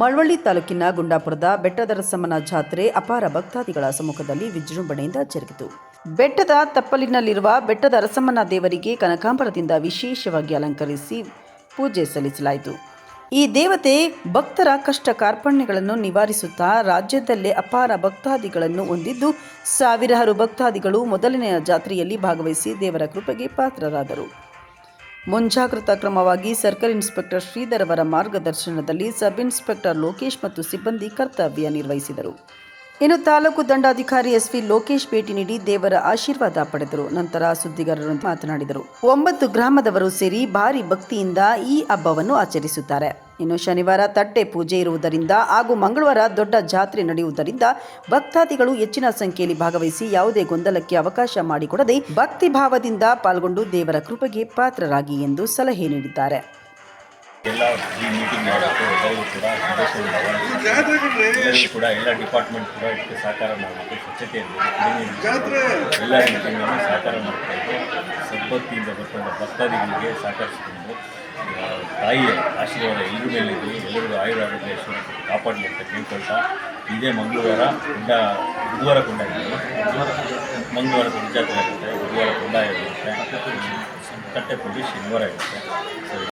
ಮಳವಳ್ಳಿ ತಾಲೂಕಿನ ಗುಂಡಾಪುರದ ಬೆಟ್ಟದರಸಮ್ಮನ ಜಾತ್ರೆ ಅಪಾರ ಭಕ್ತಾದಿಗಳ ಸಮ್ಮುಖದಲ್ಲಿ ವಿಜೃಂಭಣೆಯಿಂದ ಜರುಗಿತು. ಬೆಟ್ಟದ ತಪ್ಪಲಿನಲ್ಲಿರುವ ಬೆಟ್ಟದ ಅರಸಮ್ಮನ ದೇವರಿಗೆ ಕನಕಾಂಬರದಿಂದ ವಿಶೇಷವಾಗಿ ಅಲಂಕರಿಸಿ ಪೂಜೆ ಸಲ್ಲಿಸಲಾಯಿತು. ಈ ದೇವತೆ ಭಕ್ತರ ಕಷ್ಟ ಕಾರ್ಪಣ್ಯಗಳನ್ನು ನಿವಾರಿಸುತ್ತಾ ರಾಜ್ಯದಲ್ಲೇ ಅಪಾರ ಭಕ್ತಾದಿಗಳನ್ನು ಹೊಂದಿದ್ದು, ಸಾವಿರಾರು ಭಕ್ತಾದಿಗಳು ಮೊದಲನೆಯ ಜಾತ್ರೆಯಲ್ಲಿ ಭಾಗವಹಿಸಿ ದೇವರ ಕೃಪೆಗೆ ಪಾತ್ರರಾದರು. ಮುಂಜಾಗ್ರತಾ ಕ್ರಮವಾಗಿ ಸರ್ಕಲ್ ಇನ್ಸ್ಪೆಕ್ಟರ್ ಶ್ರೀಧರ್ ಅವರ ಮಾರ್ಗದರ್ಶನದಲ್ಲಿ ಸಬ್ ಇನ್ಸ್ಪೆಕ್ಟರ್ ಲೋಕೇಶ್ ಮತ್ತು ಸಿಬ್ಬಂದಿ ಕರ್ತವ್ಯ ನಿರ್ವಹಿಸಿದರು. ಇನ್ನು ತಾಲೂಕು ದಂಡಾಧಿಕಾರಿ ಎಸ್ವಿ ಲೋಕೇಶ್ ಭೇಟಿ ನೀಡಿ ದೇವರ ಆಶೀರ್ವಾದ ಪಡೆದರು. ನಂತರ ಸುದ್ದಿಗಾರರೊಂದಿಗೆ ಮಾತನಾಡಿದರು. ಒಂಬತ್ತು ಗ್ರಾಮದವರು ಸೇರಿ ಭಾರಿ ಭಕ್ತಿಯಿಂದ ಈ ಹಬ್ಬವನ್ನು ಆಚರಿಸುತ್ತಾರೆ. ಇನ್ನು ಶನಿವಾರ ತಟ್ಟೆ ಪೂಜೆ ಇರುವುದರಿಂದ ಹಾಗೂ ಮಂಗಳವಾರ ದೊಡ್ಡ ಜಾತ್ರೆ ನಡೆಯುವುದರಿಂದ ಭಕ್ತಾದಿಗಳು ಹೆಚ್ಚಿನ ಸಂಖ್ಯೆಯಲ್ಲಿ ಭಾಗವಹಿಸಿ ಯಾವುದೇ ಗೊಂದಲಕ್ಕೆ ಅವಕಾಶ ಮಾಡಿಕೊಡದೆ ಭಕ್ತಿ ಭಾವದಿಂದ ಪಾಲ್ಗೊಂಡು ದೇವರ ಕೃಪೆಗೆ ಪಾತ್ರರಾಗಿ ಎಂದು ಸಲಹೆ ನೀಡಿದ್ದಾರೆ. ಎಲ್ಲ ಈ ಮೀಟಿಂಗ್ ಮಾಡೋಕ್ಕೆ ಎಲ್ಲರಿಗೂ ಕೂಡ ಸದಸ್ಯರು ಕೂಡ ಎಲ್ಲ ಡಿಪಾರ್ಟ್ಮೆಂಟ್ ಕೂಡ ಇದಕ್ಕೆ ಸಹಕಾರ ಮಾಡಬೇಕು ಸ್ವಚ್ಛತೆಯಲ್ಲಿ ಕುಡಿಯುವ ಎಲ್ಲ ರೀತಿಯಿಂದಲೂ ಸಹಕಾರ ಮಾಡ್ತಾ ಇದೆ ಸದ್ಭಕ್ತಿಯಿಂದ ಬರ್ಕೊಂಡ ಭಕ್ತಾದಿಗಳಿಗೆ ಸಹಕರಿಸಿಕೊಂಡು ತಾಯಿಯ ಆಶೀರ್ವಾದ ಎಲ್ಲರ ಮೇಲೆ ಎಲ್ಲರಿಗೂ ಆಯುರಾರೋಗ್ಯ ಕಾಪಾಡಲಿ ಅಂತ ಕೇಳ್ಕೊಳ್ತಾ ಇದೇ ಮಂಗಳವಾರ ಕೊಂಡ, ಬುಧವಾರ ಕೊಂಡ ಮಂಗಳವಾರ ಜಾತ್ರೆ ಆಗುತ್ತೆ. ಬುಧವಾರ ಕೊಂಡ ಇರುತ್ತೆ. ತಟ್ಟೆ ಕೊಡಿ ಶನಿವಾರ ಇರುತ್ತೆ.